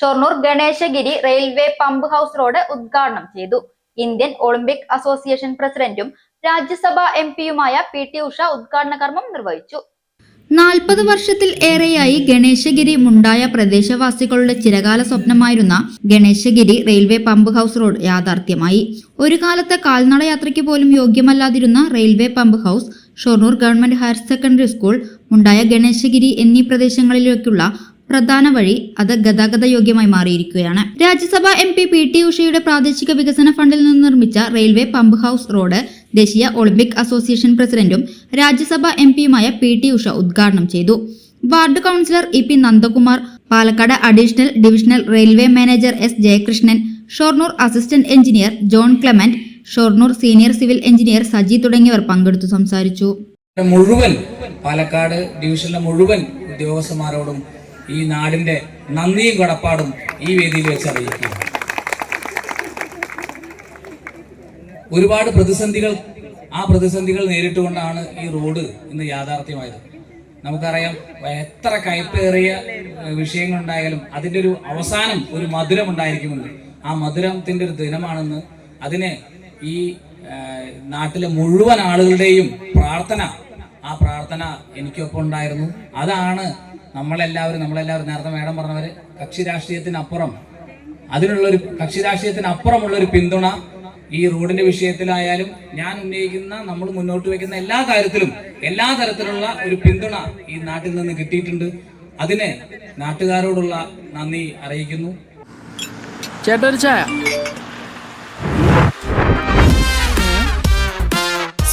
Shoranur Ganeshagiri railway pump house road ഉദ്ഘാടനം ചെയ്തു. Indian Olympic association പ്രസിഡന്റും രാജ്യസഭാ എം പിയുമായ പി ടി ഉഷ ഉദ്ഘാടന കർമ്മം നിർവഹിച്ചു. നാൽപ്പത് വർഷത്തിൽ ഏറെയായി ഗണേശഗിരി മുണ്ടായ പ്രദേശവാസികളുടെ ചിരകാല സ്വപ്നമായിരുന്ന Ganeshagiri railway pump house road യാഥാർത്ഥ്യമായി. ഒരു കാലത്തെ കാൽനട യാത്രയ്ക്ക് പോലും യോഗ്യമല്ലാതിരുന്ന railway pump house Shoranur government higher secondary school Mundaya Ganeshagiri എന്നീ പ്രദേശങ്ങളിലേക്കുള്ള പ്രധാന വഴി അത് ഗതാഗത യോഗ്യമായി മാറിയിരിക്കുകയാണ്. Rajya Sabha M P P T ഉഷയുടെ പ്രാദേശിക വികസന ഫണ്ടിൽ നിന്ന് നിർമ്മിച്ച റെയിൽവേ പമ്പ് ഹൌസ് റോഡ് ദേശീയ ഒളിമ്പിക് അസോസിയേഷൻ പ്രസിഡന്റും രാജ്യസഭ എം പിയുമായ പി ടി ഉഷ ഉദ്ഘാടനം ചെയ്തു. Ward councillor E P Nandakumar Palakkad additional divisional railway manager S Jayakrishnan Shoranur assistant engineer John Clement Shoranur senior civil engineer Saji തുടങ്ങിയവർ പങ്കെടുത്തു സംസാരിച്ചു. മുഴുവൻ പാലക്കാട് ഡിവിഷനിലെ മുഴുവൻ ഉദ്യോഗസ്ഥന്മാരോടും ഈ നാടിന്റെ നന്ദിയും കടപ്പാടും ഈ വേദിയിൽ വെച്ച് അറിയിക്കുക. ഒരുപാട് പ്രതിസന്ധികൾ ആ പ്രതിസന്ധികൾ നേരിട്ടുകൊണ്ടാണ് ഈ റോഡ് ഇന്ന് യാഥാർത്ഥ്യമായത്. നമുക്കറിയാം എത്ര കയ്പേറിയ വിഷയങ്ങളുണ്ടായാലും അതിന്റെ ഒരു അവസാനം ഒരു മധുരം ഉണ്ടായിരിക്കുമെന്ന്. ആ മധുരത്തിന്റെ ഒരു ദിനമാണെന്ന് അതിനെ ഈ നാട്ടിലെ മുഴുവൻ ആളുകളുടെയും പ്രാർത്ഥന ആ പ്രാർത്ഥന എനിക്കൊപ്പം ഉണ്ടായിരുന്നു. അതാണ് നമ്മളെല്ലാവരും നമ്മളെല്ലാവരും നേരത്തെ മേഡം പറഞ്ഞവര് കക്ഷി രാഷ്ട്രീയത്തിനപ്പുറം അതിനുള്ളൊരു കക്ഷി രാഷ്ട്രീയത്തിനപ്പുറമുള്ള ഒരു പിന്തുണ ഈ റോഡിന്റെ വിഷയത്തിലായാലും ഞാൻ ഉന്നയിക്കുന്ന നമ്മൾ മുന്നോട്ട് വെക്കുന്ന എല്ലാ കാര്യത്തിലും എല്ലാ തരത്തിലുള്ള ഒരു പിന്തുണ ഈ നാട്ടിൽ നിന്ന് കിട്ടിയിട്ടുണ്ട്. അതിനെ നാട്ടുകാരോടുള്ള നന്ദി അറിയിക്കുന്നു. ചേട്ടൊരു ചായ.